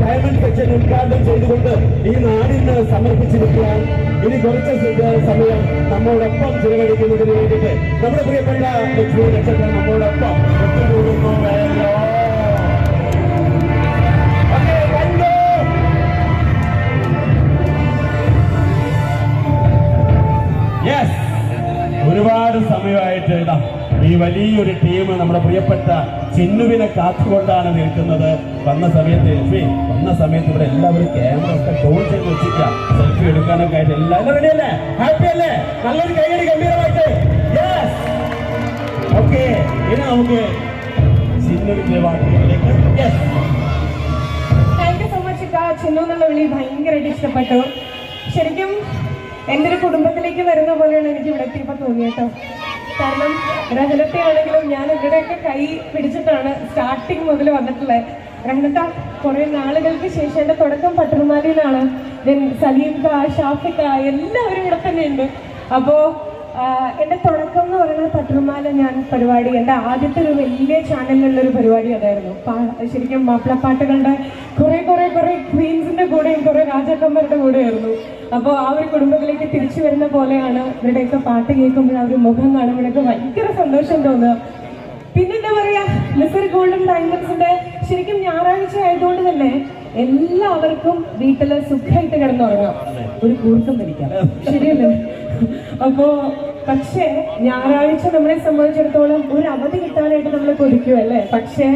Diamond section ഉദ്ഘാടനം ചെയ്തുകൊണ്ട് ഈ നാടിന് സമർപ്പിച്ചിരിക്കുകയാണ്. ഇനി കുറച്ച് സമയം നമ്മോടൊപ്പം ചിലവഴിക്കുന്നതിന് വേണ്ടിയിട്ട് നമ്മുടെ പ്രിയപ്പെട്ട ലക്ഷ്മി നക്ഷത്രം നമ്മോടൊപ്പം ഒത്തുകൂടുന്നു. ഒരുപാട് സമയമായിട്ട് ഇതാ. ഈ വലിയൊരു ടീം നമ്മുടെ പ്രിയപ്പെട്ട ചിന്നുവിനെ കാത്തുകൊണ്ടാണ് നിൽക്കുന്നത്. വന്ന സമയത്ത് എൽഫി വന്ന സമയത്ത് ഇവിടെ എല്ലാവരും ക്യാമറ ഒക്കെ ഡോൺ ചെയ്ത് വെച്ചിരിക്കാം സെൽഫി എടുക്കാനൊക്കെ ആയിട്ട് എല്ലാവരും റെഡി അല്ലേ? ഹാപ്പി അല്ലേ? നല്ലൊരു കൈയടി ഗംഭീരമായിട്ട്. ഓക്കെ ഇനി നമുക്ക് ചിന്നുവിന്റെ വാക്കുകളിലേക്ക് യെസ് താങ്ക് സോ മച്ച് ഇക്ക. ചിന്നു എന്നുള്ള വിളി ഇഷ്ടപ്പെട്ടു. ശരിക്കും എന്റെ ഒരു കുടുംബത്തിലേക്ക് വരുന്ന പോലെയാണ് എനിക്ക് ഇവിടെ എത്തിയപ്പോൾ തോന്നിയത് കാരണം രഹലത്തെ ആണെങ്കിലും ഞാൻ ഇവിടെയൊക്കെ കൈ പിടിച്ചിട്ടാണ് സ്റ്റാർട്ടിങ് മുതൽ വന്നിട്ടുള്ളത്. റഹനത്ത കുറേ നാളുകൾക്ക് ശേഷം എന്റെ തുടക്കം പട്ടർമാലിയിലാണ് ദെൻ സലീം ക ഷാഫിക്ക എല്ലാവരും ഇവിടെ തന്നെയുണ്ട്. അപ്പോ എന്റെ തുടക്കം എന്ന് പറയുന്നത് പട്ടണമാല ഞാൻ പരിപാടി എന്റെ ആദ്യത്തെ ഒരു വലിയ ചാനലിലുള്ള ഒരു പരിപാടി അതായിരുന്നു. ശരിക്കും മാപ്പിളപ്പാട്ടുകളുടെ കുറെ കുറെ കുറെ ക്വീൻസിന്റെ കൂടെയും കുറെ രാജാക്കന്മാരുടെ കൂടെയായിരുന്നു. അപ്പോൾ ആ ഒരു കുടുംബത്തിലേക്ക് തിരിച്ചു വരുന്ന പോലെയാണ് ഇവരുടെയൊക്കെ പാട്ട് കേൾക്കുമ്പോൾ ആ ഒരു മുഖം കാണുമ്പോഴൊക്കെ ഭയങ്കര സന്തോഷം തോന്നുക. പിന്നെന്താ പറയാ മിസ്റ്റർ ഗോൾഡൻ ഡയമണ്ട്സിന്റെ ശരിക്കും ഞായറാഴ്ച ആയതുകൊണ്ട് തന്നെ എല്ലാവർക്കും വീട്ടിൽ സുഖമായിട്ട് കിടന്നുറങ്ങാം. ഒരു കൂർക്കം ധരിക്കാം ശരിയല്ലേ? അപ്പോ പക്ഷേ ഞായറാഴ്ച നമ്മളെ സംബന്ധിച്ചിടത്തോളം ഒരു അവധി കിട്ടാനായിട്ട് നമ്മൾ കൊതിക്കും അല്ലേ? പക്ഷേ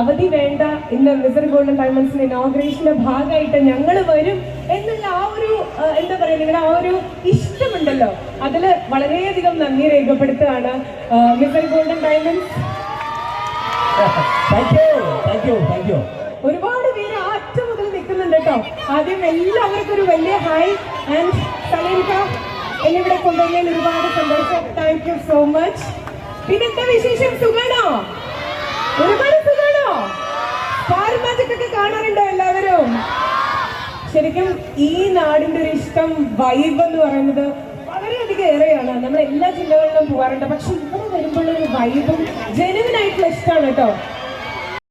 അവധി വേണ്ട ഇന്ന് റിസർവ് ഗോൾഡൻ ഡയമണ്ട്സിന്റെ ഇനോഗ്രേഷന്റെ ഭാഗമായിട്ട് ഞങ്ങൾ വരും എന്നുള്ള ആ ഒരു എന്താ പറയുക നിങ്ങളുടെ ആ ഒരു ഇഷ്ടമുണ്ടല്ലോ. അതിൽ വളരെയധികം നന്ദി രേഖപ്പെടുത്തുകയാണ്. Mizar golden diamonds thank you thank you thank you ഒരുപാട് പേര് ആ മുതൽ നിൽക്കുന്നുണ്ട് കേട്ടോ. ആദ്യം എല്ലാവർക്കും ഒരു വലിയ ഹൈ ആൻഡ് സലീംക എന്നിവിടെ കൊണ്ടുവന്നതിൽ ഒരുപാട് സന്തോഷം. താങ്ക് യു സോ മച്ച് പിന്നെന്താ വിശേഷം? സുഖാണോ? ഒരുപാട് സുഖാണോ? മാജിക് കാണാറുണ്ടോ എല്ലാവരും? ശരിക്കും ഈ നാടിന്റെ ഒരു ഇഷ്ടം വൈബ് എന്ന് പറയുന്നത് വളരെയധികം ഏറെയാണ്. നമ്മൾ എല്ലാ ജില്ലകളിലും പോകാറുണ്ട് പക്ഷെ ഇവിടെ വരുമ്പോഴുള്ള ഒരു വൈബും ജനുവിനായിട്ടുള്ള ഇഷ്ടമാണ് കേട്ടോ.